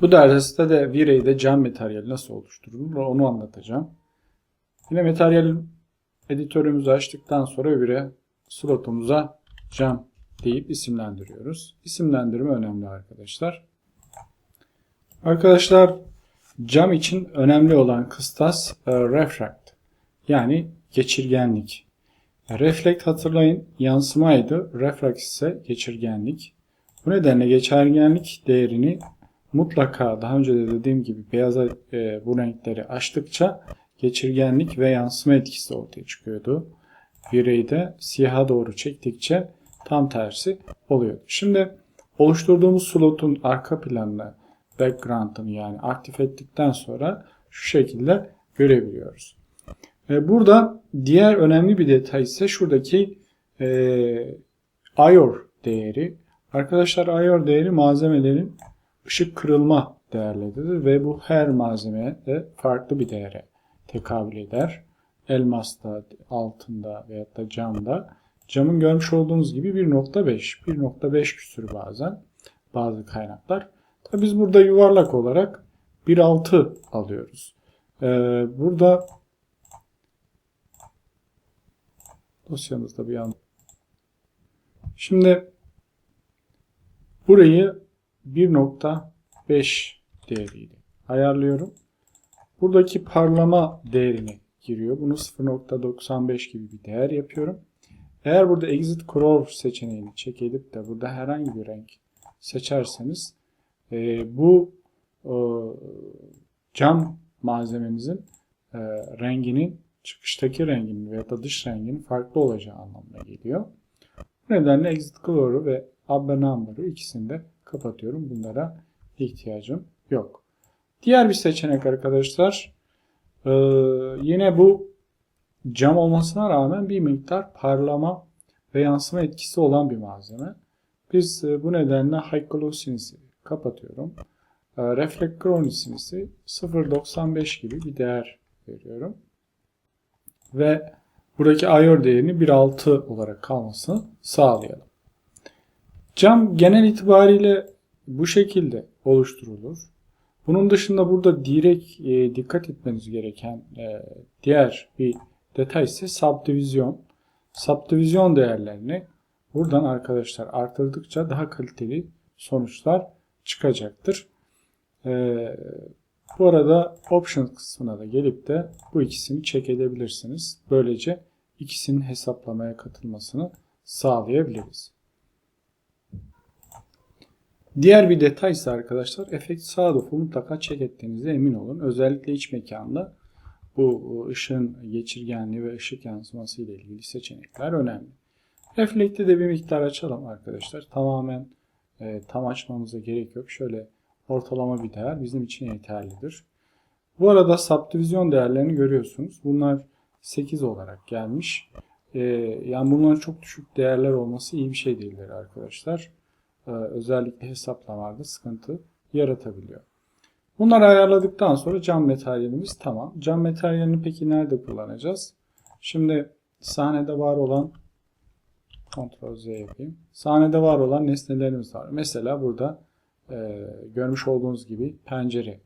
Bu derste de vireyde cam materyali nasıl oluşturulur onu anlatacağım. Yine materyal editörümüzü açtıktan sonra vire slotumuza cam deyip isimlendiriyoruz. İsimlendirme önemli arkadaşlar. Arkadaşlar cam için önemli olan kıstas e, refract yani geçirgenlik. Reflect hatırlayın yansımaydı. Refract ise geçirgenlik. Bu nedenle geçirgenlik değerini mutlaka daha önce de dediğim gibi beyaza e, bu renkleri açtıkça geçirgenlik ve yansıma etkisi ortaya çıkıyordu. Vireyde siyaha doğru çektikçe tam tersi oluyordu. Şimdi oluşturduğumuz slotun arka planını, background'ını yani aktif ettikten sonra şu şekilde görebiliyoruz. E, burada diğer önemli bir detay ise şuradaki e, IOR değeri. Arkadaşlar IOR değeri malzemelerin ışık kırılma değerleridir ve bu her malzemeye de farklı bir değere tekabül eder. Elmasta, altında veyahut da camda. Camın görmüş olduğunuz gibi 1.5, 1.5 küsür bazen bazı kaynaklar. Tabi biz burada yuvarlak olarak 1.6 alıyoruz. Ee, burada dosyamızda bir an. Şimdi burayı 1.5 değeriyle ayarlıyorum. Buradaki parlama değerini giriyor. Bunu 0.95 gibi bir değer yapıyorum. Eğer burada Exit Color seçeneğini check edip de burada herhangi bir renk seçerseniz e, bu e, cam malzememizin e, renginin çıkıştaki renginin veya da dış renginin farklı olacağı anlamına geliyor. Bu nedenle Exit Color'u ve Abba Number'ı ikisini de kapatıyorum. Bunlara ihtiyacım yok. Diğer bir seçenek arkadaşlar ee, yine bu cam olmasına rağmen bir miktar parlama ve yansıma etkisi olan bir malzeme. Biz e, bu nedenle High Glossiness'i kapatıyorum. E, Reflect Chronicity 0.95 gibi bir değer veriyorum. Ve buradaki IOR değerini 1.6 olarak kalmasını sağlayalım. Cam genel itibariyle bu şekilde oluşturulur. Bunun dışında burada direkt e, dikkat etmeniz gereken e, diğer bir detay ise subdivizyon. Subdivizyon değerlerini buradan arkadaşlar artırdıkça daha kaliteli sonuçlar çıkacaktır. E, bu arada option kısmına da gelip de bu ikisini check edebilirsiniz. Böylece ikisinin hesaplamaya katılmasını sağlayabiliriz. Diğer bir detay ise arkadaşlar efekt sağ default mutlaka check ettiğinizde emin olun. Özellikle iç mekanda bu ışığın geçirgenliği ve ışık yansıması ile ilgili seçenekler önemli. Reflect'i de bir miktar açalım arkadaşlar. Tamamen e, tam açmamıza gerek yok. Şöyle ortalama bir değer bizim için yeterlidir. Bu arada subdivizyon değerlerini görüyorsunuz. Bunlar 8 olarak gelmiş. E, yani bunların çok düşük değerler olması iyi bir şey değildir arkadaşlar. Ee, özellikle hesaplamalarda sıkıntı yaratabiliyor. Bunları ayarladıktan sonra cam materyalimiz tamam. Cam materyalini peki nerede kullanacağız? Şimdi sahnede var olan Ctrl Z yapayım. Sahnede var olan nesnelerimiz var. Mesela burada e, görmüş olduğunuz gibi pencere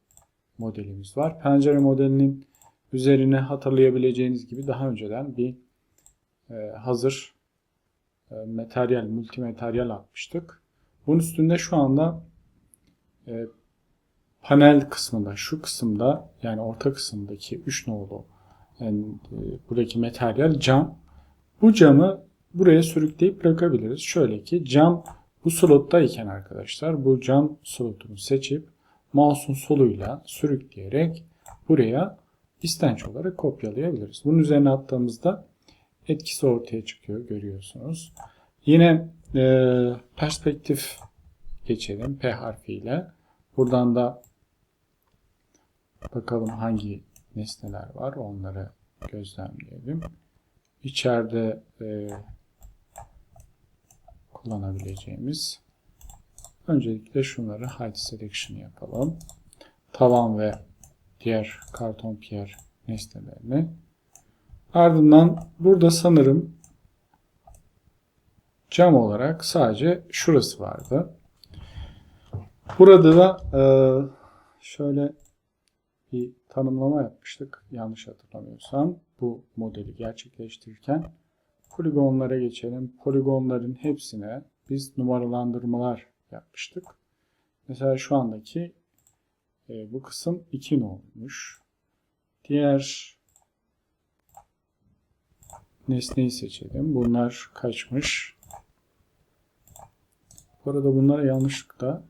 modelimiz var. Pencere modelinin üzerine hatırlayabileceğiniz gibi daha önceden bir e, hazır e, materyal, multimateryal atmıştık. Bunun üstünde şu anda e, panel kısmında, şu kısımda yani orta kısımdaki 3 nolu yani, e, buradaki materyal cam. Bu camı buraya sürükleyip bırakabiliriz. Şöyle ki cam bu slottayken arkadaşlar bu cam slotunu seçip mouse'un soluyla sürükleyerek buraya istenç olarak kopyalayabiliriz. Bunun üzerine attığımızda etkisi ortaya çıkıyor görüyorsunuz. Yine e, perspektif geçelim P harfiyle. Buradan da bakalım hangi nesneler var onları gözlemleyelim. İçeride e, kullanabileceğimiz öncelikle şunları hide selection yapalım. Tavan ve diğer karton piyer nesnelerini. Ardından burada sanırım cam olarak sadece şurası vardı. Burada da e, şöyle bir tanımlama yapmıştık. Yanlış hatırlamıyorsam bu modeli gerçekleştirirken poligonlara geçelim. Poligonların hepsine biz numaralandırmalar yapmıştık. Mesela şu andaki e, bu kısım 2 olmuş. Diğer nesneyi seçelim. Bunlar kaçmış? Arada bunlara yanlışlıkla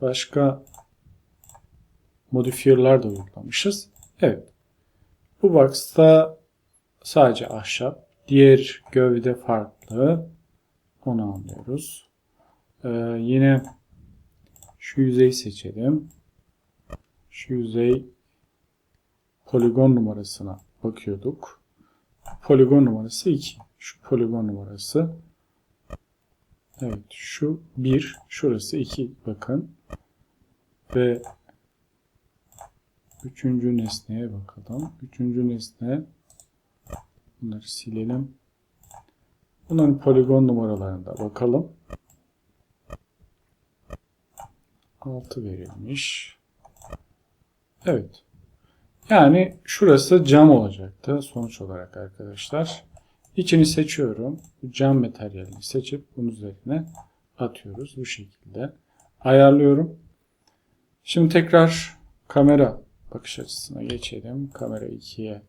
başka modifiyerler de uygulamışız. Evet. Bu box'ta sadece ahşap. Diğer gövde farklı. Onu anlıyoruz. Ee, yine şu yüzeyi seçelim. Şu yüzey poligon numarasına bakıyorduk. Poligon numarası 2. Şu poligon numarası Evet şu 1 şurası 2 bakın ve üçüncü nesneye bakalım. Üçüncü nesne bunları silelim. Bunların poligon numaralarına bakalım. 6 verilmiş. Evet. Yani şurası cam olacaktı sonuç olarak arkadaşlar. İçini seçiyorum. Cam materyalini seçip bunun üzerine atıyoruz. Bu şekilde ayarlıyorum. Şimdi tekrar kamera bakış açısına geçelim. Kamera 2'ye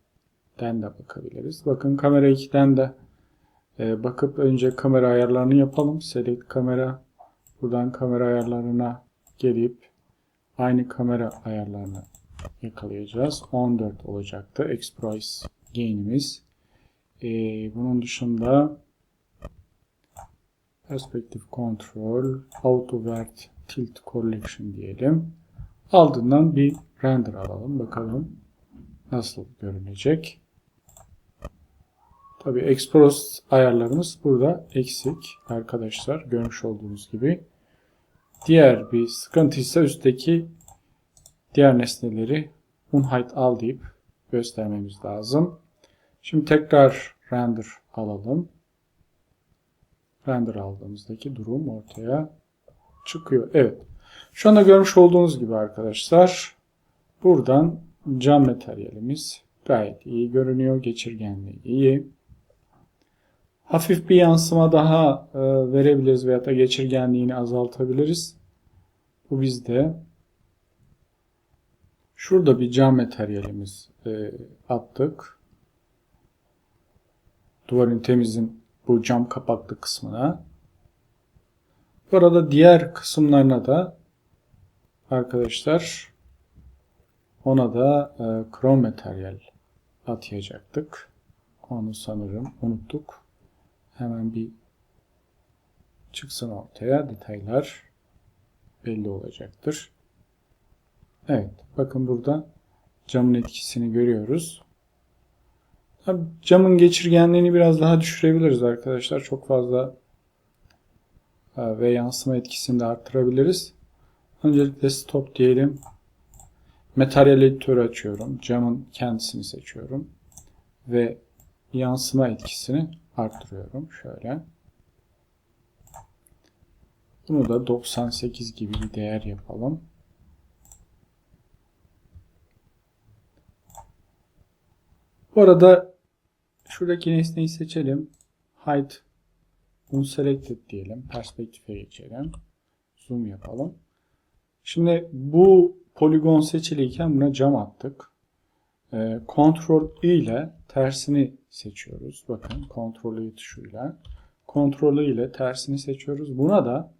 den de bakabiliriz. Bakın kamera 2'den de e, bakıp önce kamera ayarlarını yapalım. Select kamera. Buradan kamera ayarlarına gelip aynı kamera ayarlarını yakalayacağız. 14 olacaktı. X-Price gain'imiz. Ee, bunun dışında Perspective Control, Auto Vert Tilt Collection diyelim. Ardından bir render alalım. Bakalım nasıl görünecek. Tabi Expose ayarlarımız burada eksik arkadaşlar. Görmüş olduğunuz gibi. Diğer bir sıkıntı ise üstteki diğer nesneleri unhide al deyip göstermemiz lazım. Şimdi tekrar render alalım. Render aldığımızdaki durum ortaya çıkıyor. Evet. Şu anda görmüş olduğunuz gibi arkadaşlar buradan cam materyalimiz gayet iyi görünüyor. Geçirgenliği iyi. Hafif bir yansıma daha e, verebiliriz veya da geçirgenliğini azaltabiliriz. Bu bizde. Şurada bir cam materyalimiz e, attık duvar ünitemizin bu cam kapaklı kısmına. Bu arada diğer kısımlarına da arkadaşlar ona da e, krom materyal atayacaktık. Onu sanırım unuttuk. Hemen bir çıksın ortaya detaylar belli olacaktır. Evet bakın burada camın etkisini görüyoruz. Camın geçirgenliğini biraz daha düşürebiliriz arkadaşlar. Çok fazla e, ve yansıma etkisini de arttırabiliriz. Öncelikle stop diyelim. Materyal editörü açıyorum. Camın kendisini seçiyorum. Ve yansıma etkisini arttırıyorum. Şöyle. Bunu da 98 gibi bir değer yapalım. Bu arada Şuradaki nesneyi seçelim. Hide unselected diyelim. Perspektife geçelim. Zoom yapalım. Şimdi bu poligon seçiliyken buna cam attık. Ee, Ctrl I ile tersini seçiyoruz. Bakın Ctrl I tuşuyla. Ctrl I ile tersini seçiyoruz. Buna da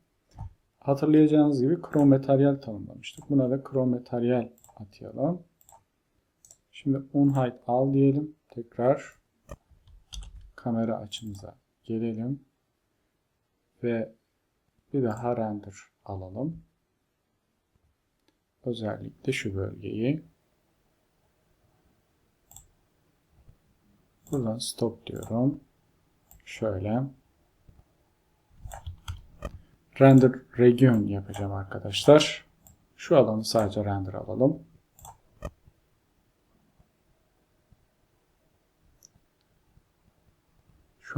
hatırlayacağınız gibi krom materyal tanımlamıştık. Buna da krom materyal atayalım. Şimdi unhide al diyelim. Tekrar kamera açımıza gelelim ve bir daha render alalım. Özellikle şu bölgeyi buradan stop diyorum. Şöyle render region yapacağım arkadaşlar. Şu alanı sadece render alalım.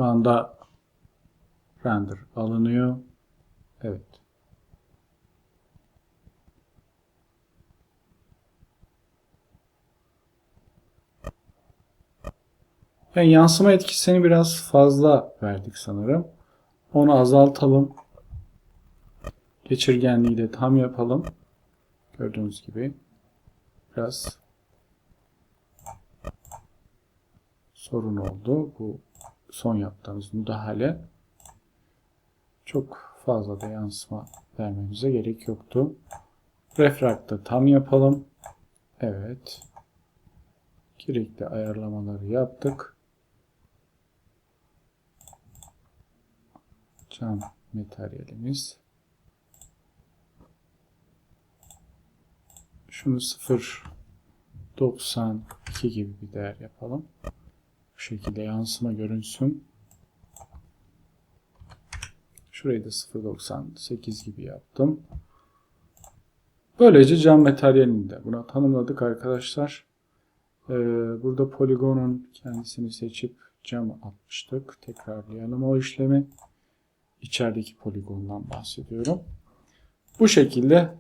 Şu anda render alınıyor. Evet. Yani yansıma etkisini biraz fazla verdik sanırım. Onu azaltalım. Geçirgenliği de tam yapalım. Gördüğünüz gibi biraz sorun oldu. Bu son yaptığımız müdahale. Çok fazla da yansıma vermemize gerek yoktu. Refraktı tam yapalım. Evet. Gerekli ayarlamaları yaptık. Cam materyalimiz. Şunu 0.92 gibi bir değer yapalım. Bu şekilde yansıma görünsün. Şurayı da 0.98 gibi yaptım. Böylece cam materyalini de buna tanımladık arkadaşlar. Ee, burada poligonun kendisini seçip cam atmıştık. Tekrarlayalım o işlemi. İçerideki poligondan bahsediyorum. Bu şekilde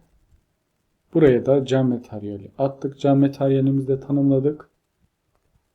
buraya da cam materyali attık. Cam materyalimizi de tanımladık.